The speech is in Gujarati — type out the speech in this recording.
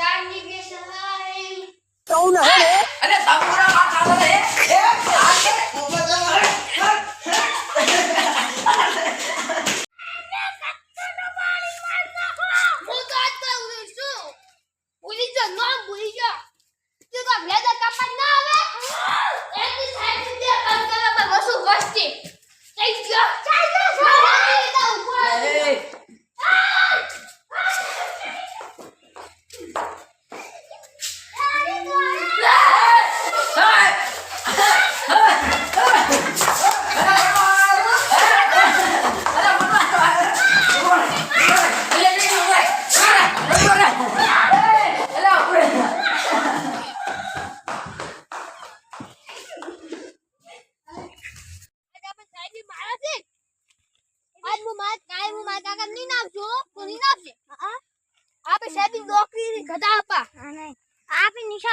આવના આપણે દાદા ચાર ને છે અરે આપણે સાહેબ નોકરી ગધા આપા. આપી નિશાન